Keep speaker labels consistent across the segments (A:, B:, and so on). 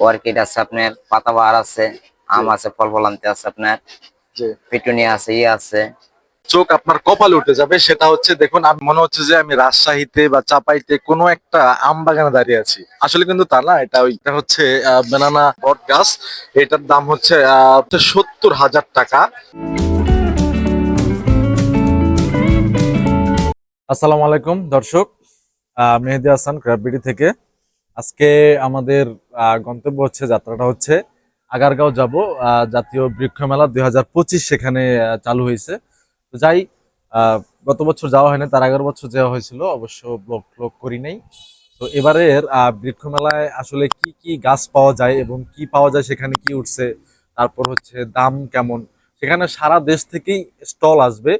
A: Orchid আছে আপনার পাতাবাহার আছে আম আছে ফল ফলান্তি আছে আপনার
B: জি।
A: পিটুনিয়া আছে ইয়ে আছে।
B: চোখ আপনার কপালে উঠে যাবে সেটা হচ্ছে দেখুন আমি মনে হচ্ছে যে আমি রাজশাহীতে বা চাপাইতে কোনো একটা আম বাগানে দাঁড়িয়ে আছি। আসলে কিন্তু তা না এটা ওই এটা হচ্ছে বেনানা বট গাছ। এটার দাম হচ্ছে সত্তর হাজার টাকা। আসসালামু আলাইকুম দর্শক। আহ, মেহেদি হাসান ক্রাববিডি থেকে। আজকে আমাদের গন্তব্য হচ্ছে, যাত্রাটা হচ্ছে আগারগাঁও যাব জাতীয় বৃক্ষ মেলা দুই হাজার পঁচিশ সেখানে চালু হয়েছে। তো যাই গত বছর যাওয়া হয়নি, তার আগের বছর যাওয়া হয়েছিল, অবশ্য ব্লগ ব্লগ করি নাই। তো এবারের বৃক্ষ মেলায় আসলে কি কি গাছ পাওয়া যায় এবং কি পাওয়া যায়, সেখানে কি উঠছে, তারপর হচ্ছে দাম কেমন, সেখানে সারা দেশ থেকেই স্টল আসবে।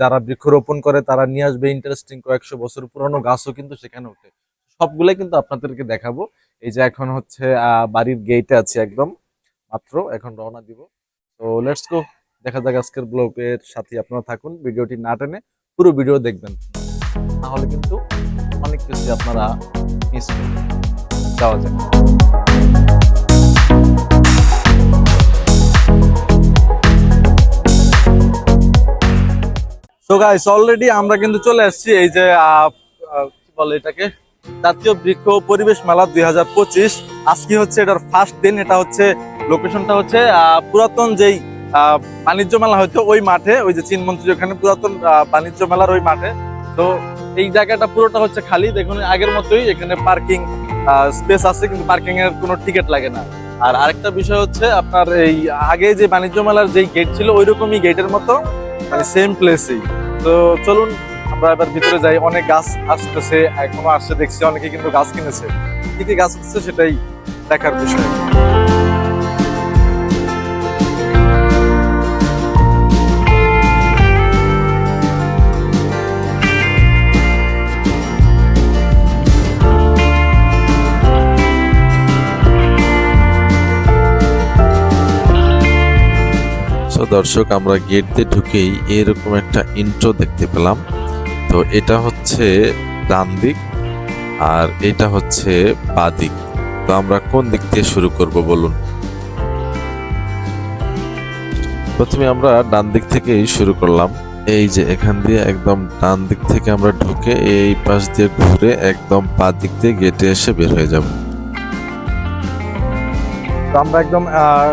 B: যারা বৃক্ষরোপণ করে, তারা নিয়ে আসবে ইন্টারেস্টিং কয়েকশো বছর পুরনো গাছও কিন্তু সেখানে ওঠে। সবগুলাই কিন্তু আপনাদেরকে দেখাবো। এই যে এখন হচ্ছে বাড়ির গেটে আছে একদম। মাত্র এখন রওনা দিব। তো লেটস গো দেখা যাক আজকের ব্লগের সাথে আপনারা থাকুন। ভিডিওটি না টেনে পুরো ভিডিও দেখবেন। তাহলে কিন্তু অনেক কিছু আপনারা মিস করবেন। যাওয়া যাক। তো গাইস অলরেডি আমরা কিন্তু চলে আসছি এই যে কি বলে এটাকে? জাতীয় বৃক্ষ পরিবেশ মেলা দুই হাজার পঁচিশ। আজকে হচ্ছে এটার ফার্স্ট দিন, এটা হচ্ছে লোকেশনটা হচ্ছে পুরাতন যেই বাণিজ্য মেলা হয়তো ওই মাঠে, ওই যে চীন মন্ত্রী ওখানে পুরাতন বাণিজ্য মেলার ওই মাঠে। তো এই জায়গাটা পুরোটা হচ্ছে খালি। দেখুন, আগের মতোই এখানে পার্কিং স্পেস আছে, কিন্তু পার্কিং এর কোনো টিকিট লাগে না। আর আরেকটা বিষয় হচ্ছে আপনার এই আগে যে বাণিজ্য মেলার যেই গেট ছিল ওই রকমই গেটের মতো মানে সেম প্লেসেই তো চলুন আমরা এবার ভিতরে যাই, অনেক গাছ আসতেছে, এখনও আসছে, দেখছি অনেকে কিন্তু গাছ কিনেছে। কি কি গাছ আসছে সেটাই দেখার বিষয়।
C: দর্শক, আমরা গেট দিয়ে ঢুকেই এরকম একটা ইন্ট্রো দেখতে পেলাম। তো এটা হচ্ছে ডান দিক আর এটা হচ্ছে বাঁ দিক। তো আমরা কোন দিক দিয়ে শুরু করব বলুন? প্রথমে আমরা ডান দিক থেকেই শুরু করলাম। এই যে এখান দিয়ে একদম ডান দিক থেকে আমরা ঢুকে এই পাশ দিয়ে ঘুরে একদম বাঁ দিক দিয়ে গেটে এসে বের হয়ে যাব।
B: তো আমরা একদম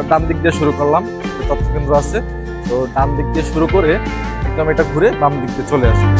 B: ডান দিক দিয়ে শুরু করলাম। তথ্য কেন্দ্র আছে। তো ডান দিক দিয়ে শুরু করে একদম এটা ঘুরে বাম দিক দিয়ে চলে আসবে।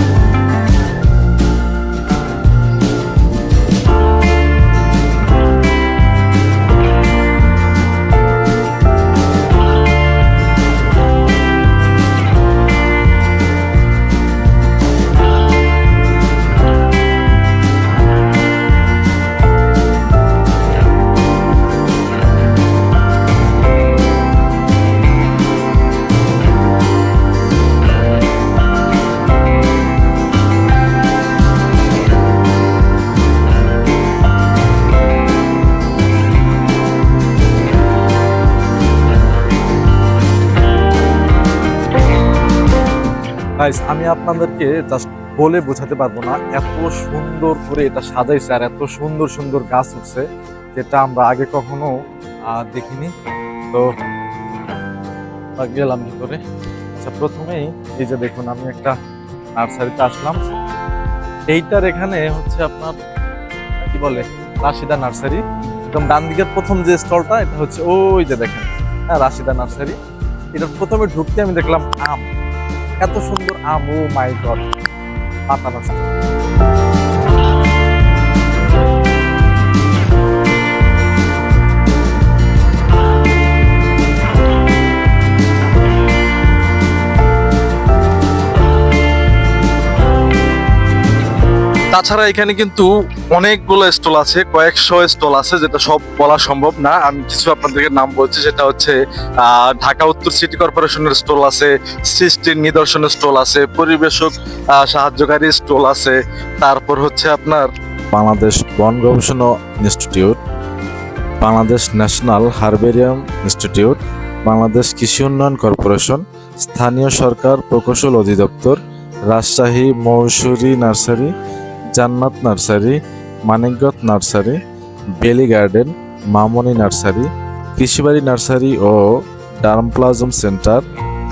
B: গাইস আমি আপনাদেরকে জাস্ট বলে বোঝাতে পারব না এত সুন্দর করে এটা সাজাইছে আর এত সুন্দর সুন্দর গাছ উঠছে যেটা আমরা আগে কখনো দেখিনি। তো গেলাম ভিতরে। আচ্ছা প্রথমেই এই যে দেখুন, আমি একটা নার্সারিতে আসলাম। এইটার এখানে হচ্ছে আপনার, কি বলে, রাশিদা নার্সারি। একদম ডান দিকের প্রথম যে স্টলটা, এটা হচ্ছে ওই যে দেখেন হ্যাঁ রাশিদা নার্সারি। এটার প্রথমে ঢুকতে আমি দেখলাম আম। এত সুন্দর ও মাই গড পাতা নষ্ট তাছাড়া এখানে কিন্তু অনেকগুলো স্টল আছে, কয়েকশো স্টল আছে যেটা সব বলা সম্ভব না। আমি কিছু আপনাদেরকে নাম বলছি, সেটা হচ্ছে ঢাকা উত্তর সিটি কর্পোরেশনের স্টল আছে, সৃষ্টির নিদর্শনের স্টল আছে, পরিবেশক সাহায্যকারী স্টল আছে। তারপর হচ্ছে আপনার
C: বাংলাদেশ বন গবেষণা institute, Bangladesh national herbarium institute, Bangladesh কৃষি উন্নয়ন কর্পোরেশন, স্থানীয় সরকার প্রকৌশল অধিদপ্তর, Rajshahi Mousuri nursery Jannat nursery, Manikganj nursery, Beli garden, Mamoni nursery, Krishibari nursery ও germplasm centre,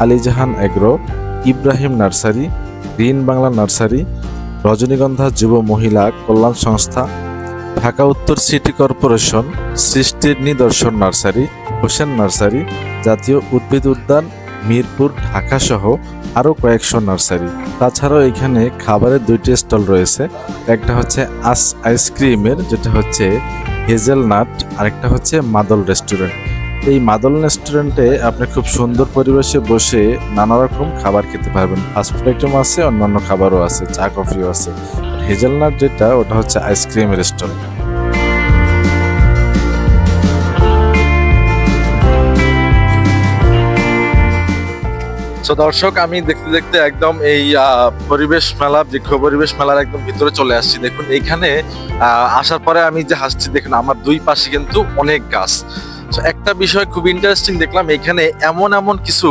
C: Alijahan agro, Ibrahim nursery, green Bangla nursery, Rajanigandha যুব মহিলা কল্যাণ সংস্থা, ঢাকা উত্তর সিটি কর্পোরেশন সৃষ্টির নিদর্শন নার্সারি, হোসেন নার্সারি, জাতীয় উদ্ভিদ উদ্যান, মিরপুর, ঢাকা সহ আরও কয়েকশো নার্সারি। তাছাড়াও এখানে খাবারের দুইটি স্টল রয়েছে। একটা হচ্ছে আস আইসক্রিমের যেটা হচ্ছে হেজেলনাট আরেকটা হচ্ছে মাদল রেস্টুরেন্ট এই মাদল রেস্টুরেন্টে আপনি খুব সুন্দর পরিবেশে বসে নানা রকম খাবার খেতে পারবেন। ফাস্টফুড আইটেম আছে, অন্যান্য খাবারও আছে, চা, কফিও আছে। হেজেলনাট যেটা, ওটা হচ্ছে আইসক্রিমের স্টল
B: তো দর্শক আমি দেখতে দেখতে একদম এই পরিবেশ মেলা বৃক্ষ পরিবেশ মেলার একদম ভিতরে চলে আসছি। দেখুন এইখানে আহ, আসার পরে আমি যে হাসছি দেখুন আমার দুই পাশে কিন্তু অনেক গাছ। একটা বিষয় খুব ইন্টারেস্টিং দেখলাম এখানে এমন এমন কিছু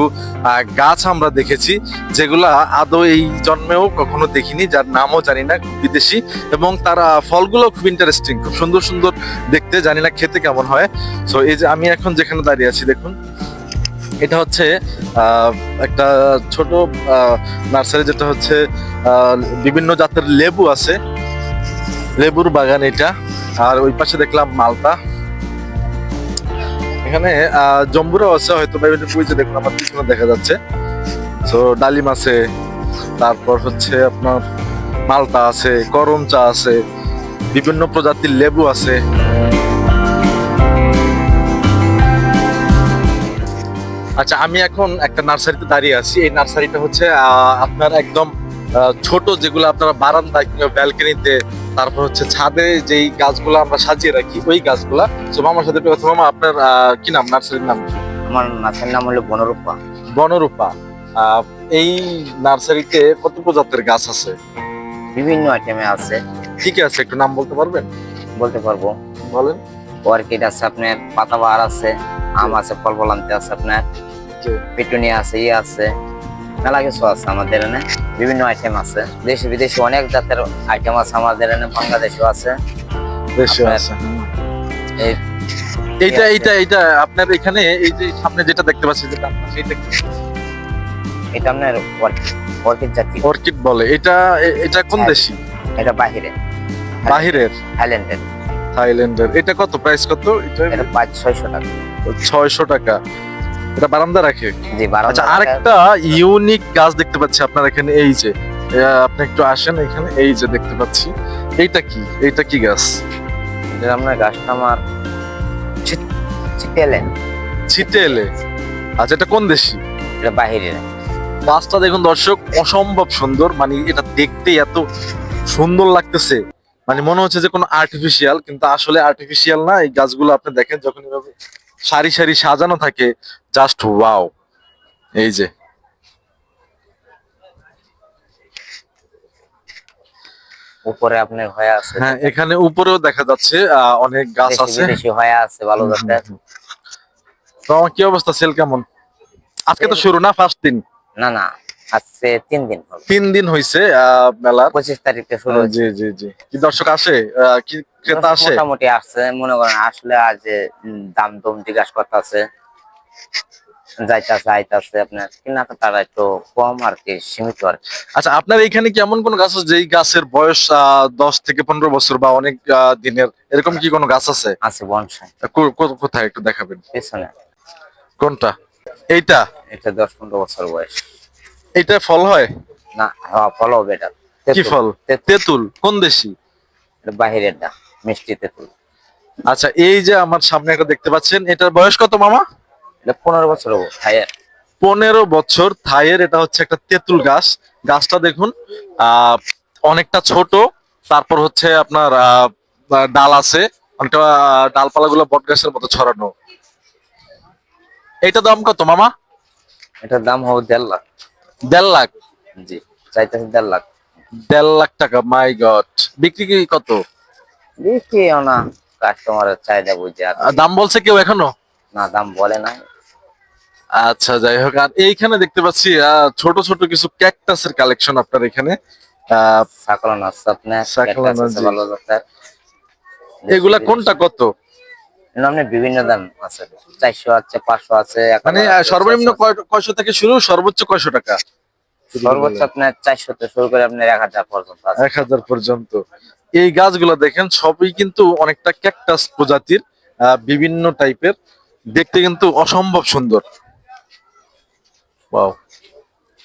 B: গাছ আমরা দেখেছি যেগুলা আদৌ এই জন্মেও কখনো দেখিনি যার নামও জানি না খুব বিদেশি এবং তার ফলগুলো খুব ইন্টারেস্টিং খুব সুন্দর সুন্দর দেখতে জানি না খেতে কেমন হয়। তো এই যে আমি এখন যেখানে দাঁড়িয়ে আছি দেখুন। এটা হচ্ছে একটা ছোট নার্সারি যেটা হচ্ছে বিভিন্ন জাতের লেবু আছে। লেবুর বাগান এটা। আর ওই পাশে দেখলাম মালটা এখানে জম্বুরাও আছে, হয়তো বা এটা বুঝে দেখুন আমার পিছনে দেখা যাচ্ছে। তো ডালিম আছে, তারপর হচ্ছে আপনার মালটা আছে করম চা আছে, বিভিন্ন প্রজাতির লেবু আছে। আচ্ছা আমি এখন একটা নার্সারিতে দাঁড়িয়ে আছি। এই নার্সারিটা হচ্ছে আপনার একদম ছোট যেগুলো আপনারা বারান্দায় কিংবা ব্যালকনিতে তারপর হচ্ছে ছাদে যেই গাছগুলো আমরা সাজিয়ে রাখি ওই গাছগুলা। তো মামার সাথে কথা মামা আপনার কি নাম? নার্সারির নাম
A: আমার নাচের নাম হলো বনরূপা।
B: বনরূপা। এই নার্সারিতে কত প্রজাতির গাছ আছে?
A: বিভিন্ন আইটেমে আছে।
B: কি কি আছে? একটু নাম বলতে পারবেন?
A: বলতে পারব।
B: বলেন।
A: অর্কিড আছে আপনার পাতাবাহার আছে। আম আছে ফল ফলান্তি আছে আপনার। পিটুনিয়া আছে ইয়ে আছে মেলা কিছু আছে আমাদের এখানে বিভিন্ন আইটেম আছে। দেশি বিদেশি অনেক জাতের আইটেম আছে আমাদের এখানে বাংলাদেশেও আছে। এই
B: এইটা এইটা এইটা আপনার এখানে এই যে সামনে যেটা দেখতে পাচ্ছি যেটা সেইটা?
A: এটা আপনার অর্কিড অর্কিড জাতি
B: অর্কিড বলে এটা এটা কোন
A: হ্যাঁ।
B: দেশি?
A: এটা বাহিরে
B: বাহিরের?
A: থাইল্যান্ডের।
B: থাইল্যান্ডের। এটা কত? প্রাইস কত? এটা
A: এটা পাঁচ ছয়শো টাকা।
B: ছয়শো টাকা। এটা বারান্দা রাখে?
A: জি বারো
B: আচ্ছা আরেকটা ইউনিক গাছ দেখতে পাচ্ছি আপনার এখানে এই যে। আপনি একটু আসেন এখানে এই যে দেখতে পাচ্ছি। এইটা কি? এইটা কি গাছ?
A: আপনার গাছটা আমার চিটেলেন
B: ছিটে এলে আচ্ছা এটা কোন দেশি?
A: এটা বাহিরে।
B: গাছটা দেখুন দর্শক অসম্ভব সুন্দর। মানে এটা দেখতে এত সুন্দর লাগতেছে। মানে মনে হচ্ছে যে কোনো আর্টিফিশিয়াল কিন্তু আসলে আর্টিফিশিয়াল না এই গাছগুলো আপনি দেখেন যখন এভাবে সারি সারি সাজানো থাকে জাস্ট ওয়াও এই যে।
A: উপরে আপনার হয়ে আছে।
B: হ্যাঁ এখানে উপরেও দেখা যাচ্ছে আহ, অনেক গাছ আছে।
A: বিদেশি হয়ে আছে ভালো জাতের
B: তো আমার কি অবস্থা সেল কেমন? আজকে তো শুরু না ফার্স্ট দিন?
A: না না। আজকে তিন দিন
B: তিন দিন হয়েছে মেলার।
A: পঁচিশ তারিখে শুরু
B: জি জি জি। কি দর্শক আসে? কি ক্রেতা আসে?
A: মোটামুটি আসছে মনে করেন আসলে আজ দাম দম জিজ্ঞাসা করতেছে যাইতাছে আইতাছে আপনার কিনা তারা একটু কম আর কি সীমিত আর
B: আচ্ছা আপনার এখানে কি এমন কোন গাছ আছে যেই গাছের বয়স দশ থেকে পনেরো বছর বা অনেক দিনের এরকম কি কোনো গাছ আছে?
A: আছে বনসাই।
B: কোথায় একটু দেখাবেন?
A: পেছনে।
B: কোনটা? এইটা?
A: এটা দশ পনেরো বছর বয়স।
B: এইটা ফল হয়?
A: না হ্যাঁ ফল হবে এটা।
B: কি ফল?
A: তেঁতুল,
B: কোন দেশি?
A: এটা বাহিরেরটা মিষ্টি তেঁতুল।
B: আচ্ছা এই যে আমার সামনে একটা দেখতে পাচ্ছেন এটার বয়স কত মামা?
A: এটা পনেরো বছর হব খাইয়ের
B: পনেরো বছর থাইয়ের এটা হচ্ছে একটা তেঁতুল গাছ। গাছটা দেখুন অনেকটা ছোট তারপর হচ্ছে আপনার ডাল আছে। অনেকটা ডালপালাগুলো বট গাছের মতো ছড়ানো। এইটা দাম কত মামা?
A: এটার দাম হবে দেড় লাখ।
B: দেড় লাখ।
A: জি চাইতেছে দেড় লাখ।
B: দেড় লাখ টাকা মাই গড বিক্রি কি কত?
A: বিক্রিও না কাস্টমারের চাহিদা বুঝে
B: দাম বলছে কেউ এখনও?
A: না দাম বলে না
B: আচ্ছা যাই হোক আর এইখানে দেখতে পাচ্ছি ছোট ছোট কিছু ক্যাকটাসের কালেকশন আপনার এখানে। আহ,
A: আছে আপনার
B: সাকলন এগুলা কোনটা কত?
A: এগুলো বিভিন্ন দাম আছে। চারশো আছে পাঁচশো আছে
B: মানে সর্বনিম্ন কয়শো থেকে শুরু? সর্বোচ্চ কয়শো টাকা?
A: সর্বোচ্চ আপনার চারশো থেকে শুরু করে আপনার এক হাজার পর্যন্ত
B: এক হাজার পর্যন্ত। এই গাছগুলো দেখেন সবই কিন্তু অনেকটা ক্যাকটাস প্রজাতির বিভিন্ন টাইপের। দেখতে কিন্তু অসম্ভব সুন্দর। ওয়াও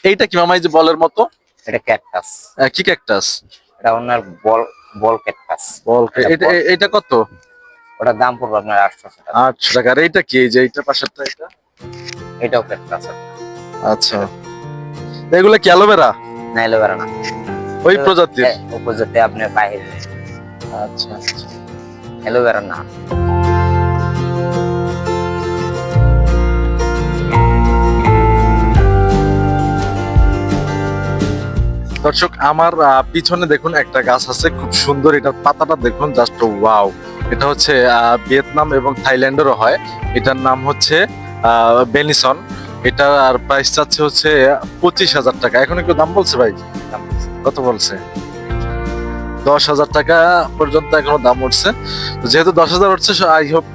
B: এইটা কি মামা এই যে বলের মতো?
A: এটা ক্যাকটাস
B: কি ক্যাকটাস
A: এটা আপনার বল বল ক্যাকটাস
B: বল
A: এটা বল।
B: এটা কত?
A: ওটার দাম পড়বে আপনার আটশো টাকা।
B: আটশো টাকা। আর এইটা কি? এই যে এইটা পাশেরটা এটা
A: এটাও ক্যাকটাস
B: আচ্ছা। এগুলো কি অ্যালোভেরা?
A: না অ্যালোভেরা না।
B: ওই প্রজাতির?
A: প্রজাতি আপনার বাইরে
B: আচ্ছা আচ্ছা।
A: অ্যালোভেরা না।
B: দর্শক, আমার পিছনে দেখুন একটা গাছ আছে, খুব সুন্দর এটার পাতাটা দেখুন জাস্ট ওয়াও এটা হচ্ছে ভিয়েতনাম এবং থাইল্যান্ডেরও হয়। এটার নাম হচ্ছে বেনিসন। এটা আর প্রাইস চাচ্ছে হচ্ছে পঁচিশ হাজার টাকা। এখন একটু দাম বলছে ভাই? কত বলছে? দশ হাজার টাকা পর্যন্ত এখনও দাম উঠছে। যেহেতু দশ হাজার উঠছে আই হোপ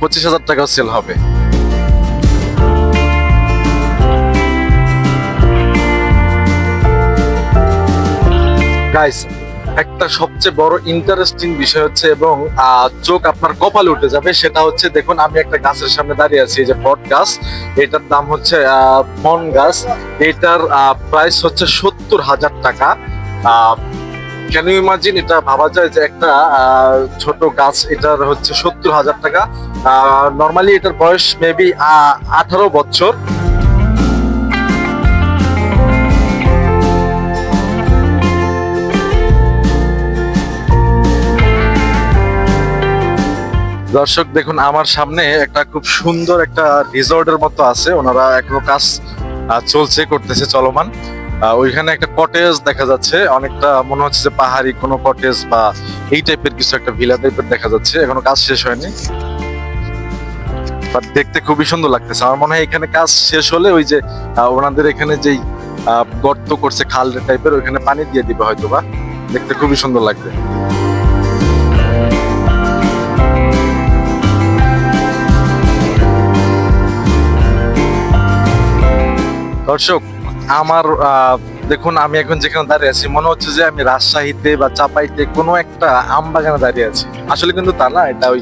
B: পঁচিশ হাজার টাকাও সেল হবে। গাইস একটা সবচেয়ে বড় ইন্টারেস্টিং বিষয় হচ্ছে এবং চোখ আপনার কপালে উঠে যাবে, সেটা হচ্ছে দেখুন, আমি একটা গাছের সামনে দাঁড়িয়ে আছি যে বট গাছ, এটার দাম হচ্ছে মন গাছ, এটার প্রাইস হচ্ছে সত্তর হাজার টাকা। ইউ ইমাজিন এটা ভাবা যায় যে একটা ছোট গাছ, এটার হচ্ছে সত্তর হাজার টাকা। নর্মালি এটার বয়স মেবি আঠারো বছর। দর্শক, দেখুন, আমার সামনে একটা খুব সুন্দর একটা রিসর্টের মতো আছে। ওনারা এখনও কাজ চলছে, করতেছে, চলমান। ওইখানে একটা কটেজ দেখা যাচ্ছে। অনেকটা মনে হচ্ছে যে পাহাড়ি কোনো কটেজ বা এই টাইপের কিছু একটা ভিলা টাইপের দেখা যাচ্ছে। এখনও কাজ শেষ হয়নি। বাট দেখতে খুবই সুন্দর লাগতেছে। আমার মনে হয় এখানে কাজ শেষ হলে ওই যে ওনাদের এখানে যেই গর্ত করছে খাল টাইপের, ওইখানে পানি দিয়ে দিবে হয়তো বা দেখতে খুবই সুন্দর লাগবে। দর্শক, আমার দেখুন, আমি এখন যেখানে দাঁড়িয়ে আছি, মনে হচ্ছে যে আমি রাজশাহীতে বা চাপাইতে কোনো একটা আম বাগানে দাঁড়িয়ে আছি। আসলে কিন্তু তা না, এটা ওই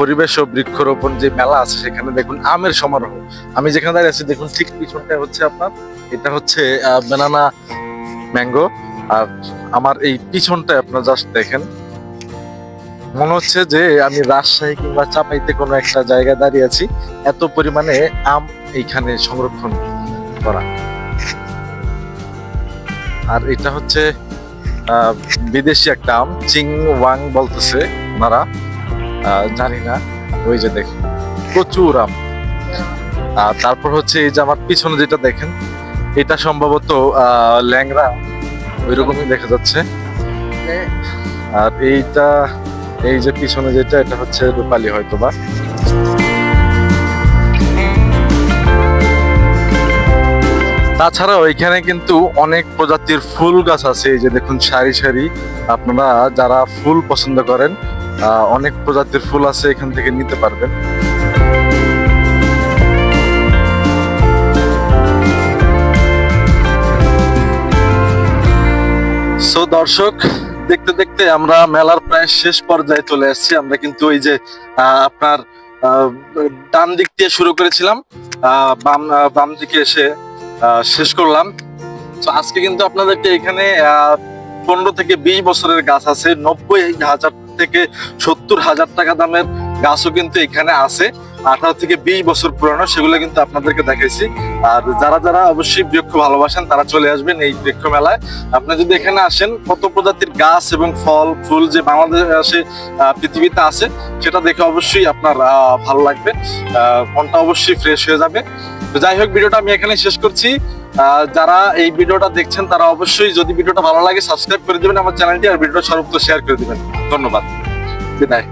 B: পরিবেশ ও বৃক্ষরোপণ যে মেলা আছে, সেখানে দেখুন, আমের সমারোহ। আমি যেখানে দাঁড়িয়ে আছি, দেখুন, ঠিক পিছনটা হচ্ছে আপনার, এটা হচ্ছে বেনানা ম্যাঙ্গো আর আমার এই পিছনটা আপনার জাস্ট দেখেন। মনে হচ্ছে যে আমি রাজশাহী কিংবা চাপাইতে কোনো একটা জায়গায় দাঁড়িয়ে আছি, এত পরিমাণে আম এইখানে সংরক্ষণ। করা। আর এটা হচ্ছে বিদেশি একটা আম চিং ওয়াং বলতেছে ওনারা। জানি না, ওই যে দেখেন, প্রচুর আম। আর তারপর হচ্ছে এই যে আমার পিছনে যেটা দেখেন, এটা সম্ভবত ল্যাংড়া ওই রকমই দেখা যাচ্ছে। আর এইটা, এই যে পিছনে যেটা, এটা হচ্ছে রূপালি হয়তো বা তাছাড়াও এখানে কিন্তু অনেক প্রজাতির ফুল গাছ আছে। এই যে দেখুন, সারি সারি। আপনারা যারা ফুল পছন্দ করেন অনেক প্রজাতির ফুল আছে এখান থেকে নিতে পারবেন। সো দর্শক, দেখতে দেখতে আমরা মেলার প্রায় শেষ পর্যায়ে চলে এসেছি। আমরা কিন্তু এই যে আপনার ডান দিক দিয়ে শুরু করেছিলাম। বাম বাম দিকে এসে শেষ করলাম। তো আজকে কিন্তু আপনাদেরকে এখানে পনেরো থেকে বিশ বছরের গাছ আছে। নব্বই হাজার থেকে সত্তর হাজার টাকা দামের গাছও কিন্তু এখানে আছে। আঠারো থেকে বিশ বছর পুরানো, সেগুলো কিন্তু আপনাদেরকে দেখাইছি। আর যারা যারা অবশ্যই বৃক্ষ ভালোবাসেন, তারা চলে আসবেন এই বৃক্ষ মেলায়। আপনি যদি এখানে আসেন, কত প্রজাতির গাছ এবং ফল, ফুল যে বাংলাদেশে পৃথিবীতে আছে, সেটা দেখে অবশ্যই আপনার ভালো লাগবে। মনটা অবশ্যই ফ্রেশ হয়ে যাবে। তো যাই হোক, ভিডিওটা আমি এখানে শেষ করছি। যারা এই ভিডিওটা দেখছেন, তারা অবশ্যই যদি ভিডিওটা ভালো লাগে সাবস্ক্রাইব করে দেবেন, আমার চ্যানেলটি আর ভিডিওটা সর্বত্র শেয়ার করে দেবেন। ধন্যবাদ। বিদায়